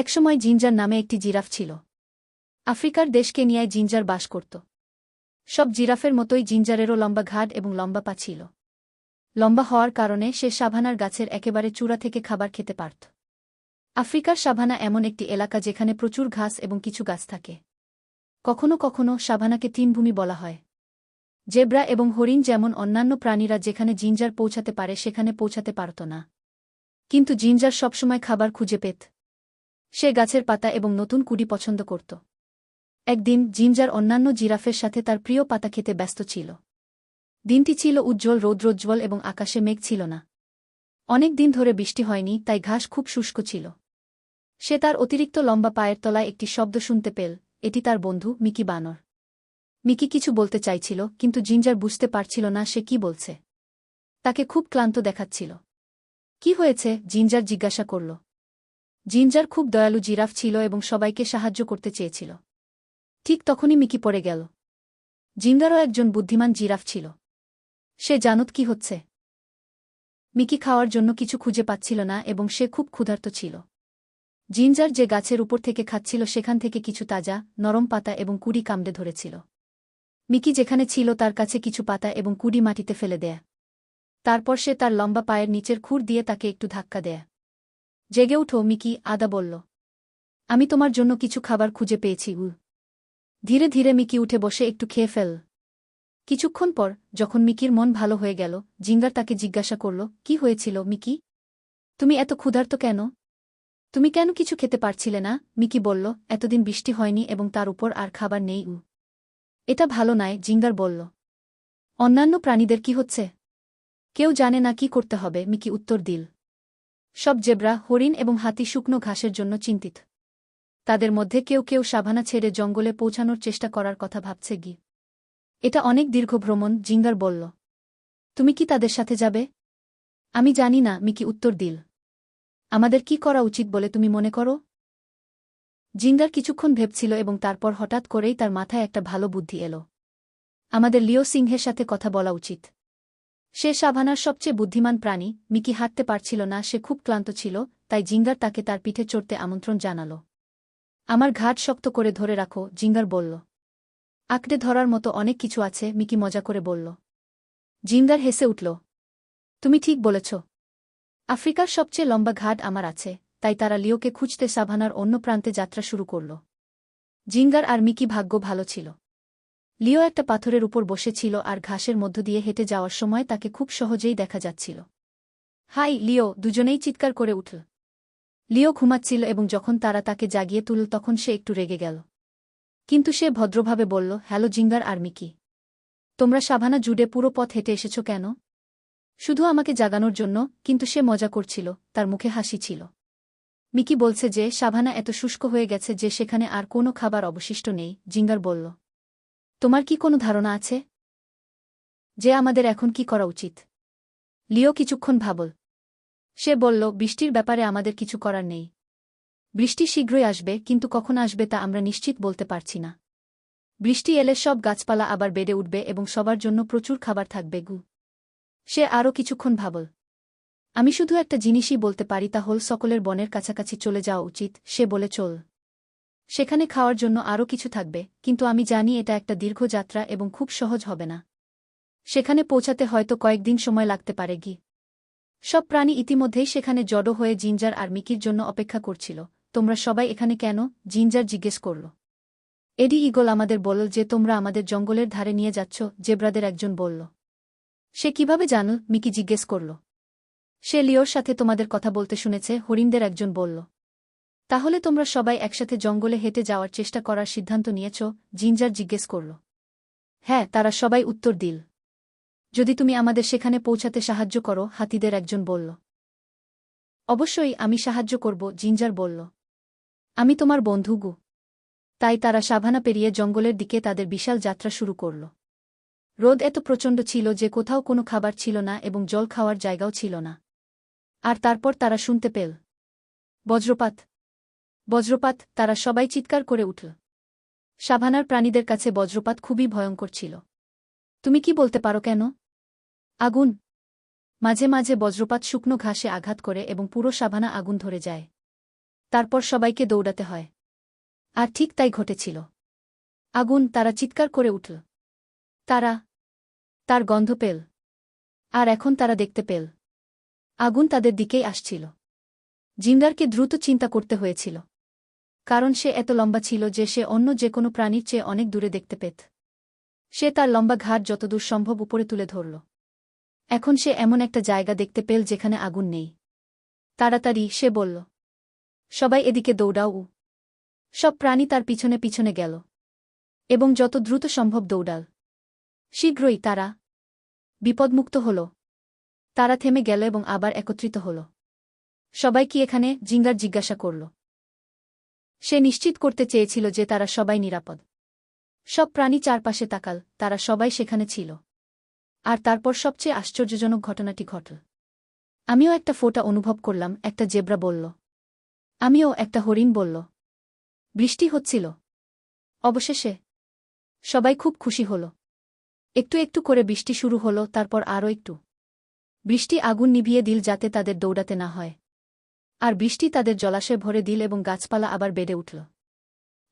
একসময় জিঞ্জার নামে একটি জিরাফ ছিল। আফ্রিকার দেশ কেনিয়ায় জিঞ্জার বাস করত। সব জিরাফের মতোই জিঞ্জারেরও লম্বা ঘাট এবং লম্বা পা ছিল। লম্বা হওয়ার কারণে সে সাভানার গাছের একেবারে চূড়া থেকে খাবার খেতে পারত। আফ্রিকার সাভানা এমন একটি এলাকা যেখানে প্রচুর ঘাস এবং কিছু গাছ থাকে। কখনো কখনো সাভানাকে তৃণভূমি বলা হয়। জেব্রা এবং হরিণ যেমন অন্যান্য প্রাণীরা যেখানে জিঞ্জার পৌঁছাতে পারে সেখানে পৌঁছাতে পারত না। কিন্তু জিঞ্জার সবসময় খাবার খুঁজে পেত। সে গাছের পাতা এবং নতুন কুড়ি পছন্দ করত। একদিন জিঞ্জার অন্যান্য জিরাফের সাথে তার প্রিয় পাতা খেতে ব্যস্ত ছিল। দিনটি ছিল উজ্জ্বল, রৌদ্রোজ্জ্বল এবং আকাশে মেঘ ছিল না। অনেক দিন ধরে বৃষ্টি হয়নি, তাই ঘাস খুব শুষ্ক ছিল। সে তার অতিরিক্ত লম্বা পায়ের তলায় একটি শব্দ শুনতে পেল, এটি তার বন্ধু, মিকি বানর। মিকি কিছু বলতে চাইছিল, কিন্তু জিঞ্জার বুঝতে পারছিল না সে কি বলছে। তাকে খুব ক্লান্ত দেখাচ্ছিল। কি হয়েছে? জিঞ্জার জিজ্ঞাসা করল। জিঞ্জার খুব দয়ালু জিরাফ ছিল এবং সবাইকে সাহায্য করতে চেয়েছিল। ঠিক তখনই মিকি পড়ে গেল। জিঞ্জারও একজন বুদ্ধিমান জিরাফ ছিল। সে জানত কি হচ্ছে। মিকি খাওয়ার জন্য কিছু খুঁজে পাচ্ছিল না এবং সে খুব ক্ষুধার্ত ছিল। জিঞ্জার যে গাছের উপর থেকে খাচ্ছিল সেখান থেকে কিছু তাজা, নরম পাতা এবং কুড়ি কামড়ে ধরেছিল। মিকি যেখানে ছিল তার কাছে কিছু পাতা এবং কুড়ি মাটিতে ফেলে দেয়া। তারপর সে তার লম্বা পায়ের নিচের খুর দিয়ে তাকে একটু ধাক্কা দেয়া। জেগে উঠো, মিকি আদা বলল। আমি তোমার জন্য কিছু খাবার খুঁজে পেয়েছি উ ধীরে ধীরে মিকি উঠে বসে একটু খেয়ে ফেল। কিছুক্ষণ পর, যখন মিকির মন ভালো হয়ে গেল, জিঙ্গার তাকে জিজ্ঞাসা করল, কি হয়েছিল, মিকি? তুমি এত ক্ষুধার্ত কেন? তুমি কেন কিছু খেতে পারছিলে না? মিকি বলল, এতদিন বৃষ্টি হয়নি এবং তার উপর আর খাবার নেই উ এটা ভালো নয়, জিঙ্গার বলল। অন্যান্য প্রাণীদের কি হচ্ছে? কেউ জানে না কি করতে হবে, মিকি উত্তর দিল। সব জেব্রা, হরিণ এবং হাতি শুকনো ঘাসের জন্য চিন্তিত। তাদের মধ্যে কেউ কেউ সাভানা ছেড়ে জঙ্গলে পৌঁছানোর চেষ্টা করার কথা ভাবছে গি। এটা অনেক দীর্ঘ ভ্রমণ, জিঙ্গার বলল। তুমি কি তাদের সাথে যাবে? আমি জানি না, মিকি উত্তর দিল। আমাদের কি করা উচিত বলে তুমি মনে করো? জিঙ্গার কিছুক্ষণ ভেবছিল এবং তারপর হঠাৎ করেই তার মাথায় একটা ভালো বুদ্ধি এল। আমাদের লিও সিংহের সাথে কথা বলা উচিত। সে সাভানার সবচেয়ে বুদ্ধিমান প্রাণী, মিকি হাঁটতে পারছিল না, সে খুব ক্লান্ত ছিল, তাই জিঙ্গার তাকে তার পিঠে চড়তে আমন্ত্রণ জানাল। আমার ঘাট শক্ত করে ধরে রাখো, জিঙ্গার বলল। আঁকড়ে ধরার মতো অনেক কিছু আছে, মিকি মজা করে বলল। জিঙ্গার হেসে উঠল। তুমি ঠিক বলেছ। আফ্রিকার সবচেয়ে লম্বা ঘাট আমার আছে, তাই তারা লিওকে খুঁজতে সাভানার অন্য প্রান্তে যাত্রা শুরু করল। জিঙ্গার আর মিকি ভাগ্য ভালো ছিল। লিও একটা পাথরের উপর বসেছিল আর ঘাসের মধ্য দিয়ে হেঁটে যাওয়ার সময় তাকে খুব সহজেই দেখা যাচ্ছিল। হাই, লিও, দুজনেই চিৎকার করে উঠল। লিও ঘুমাচ্ছিল এবং যখন তারা তাকে জাগিয়ে তুলল তখন সে একটু রেগে গেল। কিন্তু সে ভদ্রভাবে বলল, হ্যালো, জিঙ্গার আর মিকি। তোমরা সাভানা জুড়ে পুরো পথ হেঁটে এসেছ কেন? শুধু আমাকে জাগানোর জন্য, কিন্তু সে মজা করছিল, তার মুখে হাসি ছিল। মিকি বলছে যে, সাভানা এত শুষ্ক হয়ে গেছে যে সেখানে আর কোনো খাবার অবশিষ্ট নেই। জিঙ্গার বলল তোমার কি কোনো ধারণা আছে? যে আমাদের এখন কি করা উচিত? লিও কিছুক্ষণ ভাবল। সে বলল, বৃষ্টির ব্যাপারে আমাদের কিছু করার নেই। বৃষ্টি শীঘ্রই আসবে, কিন্তু কখন আসবে তা আমরা নিশ্চিত বলতে পারছি না। বৃষ্টি এলে সব গাছপালা আবার বেড়ে উঠবে এবং সবার জন্য প্রচুর খাবার থাকবে, গু। সে আরও কিছুক্ষণ ভাবল। আমি শুধু একটা জিনিসই বলতে পারি, তা হল সকলের বনের কাছাকাছি চলে যাওয়া উচিত, সে বলে, চল। সেখানে খাওয়ার জন্য আরও কিছু থাকবে, কিন্তু আমি জানি এটা একটা দীর্ঘ যাত্রা এবং খুব সহজ হবে না। সেখানে পৌঁছাতে হয়তো কয়েকদিন সময় লাগতে পারে গি। সব প্রাণী ইতিমধ্যেই সেখানে জড়ো হয়ে জিঞ্জার আর মিকির জন্য অপেক্ষা করছিল। তোমরা সবাই এখানে কেন? জিঞ্জার জিজ্ঞেস করল। এডি ইগল আমাদের বলল যে, তোমরা আমাদের জঙ্গলের ধারে নিয়ে যাচ্ছ, জেব্রাদের একজন বলল। সে কীভাবে জানল? মিকি জিজ্ঞেস করল। সে লিওর সাথে তোমাদের কথা বলতে শুনেছে, হরিণদের একজন বলল। তাহলে তোমরা সবাই একসাথে জঙ্গলে হেঁটে যাওয়ার চেষ্টা করার সিদ্ধান্ত নিয়েছ, জিঞ্জার জিজ্ঞেস করল। হ্যাঁ তারা সবাই উত্তর দিল। যদি তুমি আমাদের সেখানে পৌঁছাতে সাহায্য করো, হাতিদের একজন বলল। অবশ্যই আমি সাহায্য করব, জিঞ্জার বলল। আমি তোমার বন্ধু গু। তাই তারা সাভানা পেরিয়ে জঙ্গলের দিকে তাদের বিশাল যাত্রা শুরু করল। রোদ এত প্রচণ্ড ছিল যে কোথাও কোনো খাবার ছিল না এবং জল খাওয়ার জায়গাও ছিল না। আর তারপর তারা শুনতে পেল। বজ্রপাত। বজ্রপাত, তারা সবাই চিৎকার করে উঠল। সাভানার প্রাণীদের কাছে বজ্রপাত খুবই ভয়ঙ্কর ছিল। তুমি কি বলতে পারো কেন? আগুন। মাঝে মাঝে বজ্রপাত শুকনো ঘাসে আঘাত করে এবং পুরো সাভানা আগুন ধরে যায়। তারপর সবাইকে দৌড়াতে হয়। আর ঠিক তাই ঘটেছিল। আগুন, তারা চিৎকার করে উঠল। তারা। তার গন্ধ পেল। আর এখন তারা দেখতে পেল। আগুন তাদের দিকেই আসছিল। জিন্দারকে দ্রুত চিন্তা করতে হয়েছিল। কারণ সে এত লম্বা ছিল যে সে অন্য যে কোনো প্রাণীর চেয়ে অনেক দূরে দেখতে পেত। সে তার লম্বা ঘাট যতদূর সম্ভব উপরে তুলে ধরল। এখন সে এমন একটা জায়গা দেখতে পেল যেখানে আগুন নেই। তাড়াতাড়ি সে বলল, সবাই এদিকে দৌড়াও। সব প্রাণী তার পিছনে পিছনে গেল। এবং যত দ্রুত সম্ভব দৌড়াল। শীঘ্রই তারা বিপদমুক্ত হল। তারা থেমে গেল এবং আবার একত্রিত হল। সবাই কি এখানে জিঙ্গার জিজ্ঞাসা করল। সে নিশ্চিত করতে চেয়েছিল যে তারা সবাই নিরাপদ। সব প্রাণী চারপাশে তাকাল, তারা সবাই সেখানে ছিল। আর তারপর সবচেয়ে আশ্চর্যজনক ঘটনাটি ঘটল। আমিও একটা ফোঁটা অনুভব করলাম, একটা জেব্রা বলল। আমিও একটা হরিণ বলল। বৃষ্টি হচ্ছিল। অবশেষে সবাই খুব খুশি হল। একটু একটু করে বৃষ্টি শুরু হল, তারপর আরও একটু। বৃষ্টি আগুন নিভিয়ে দিল যাতে তাদের দৌড়াতে না হয়। আর বৃষ্টি তাদের জলাশয়ে ভরে দিল এবং গাছপালা আবার বেড়ে উঠল।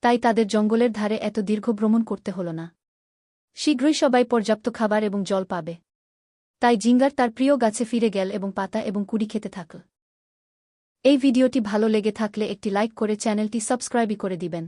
তাই তাদের জঙ্গলের ধারে এত দীর্ঘ ভ্রমণ করতে হল না। শীঘ্রই সবাই পর্যাপ্ত খাবার এবং জল পাবে। তাই জিঙ্গার তার প্রিয় গাছে ফিরে গেল এবং পাতা এবং কুড়ি খেতে থাকল। এই ভিডিওটি ভালো লেগে থাকলে একটি লাইক করে চ্যানেলটি সাবস্ক্রাইবই করে দিবেন।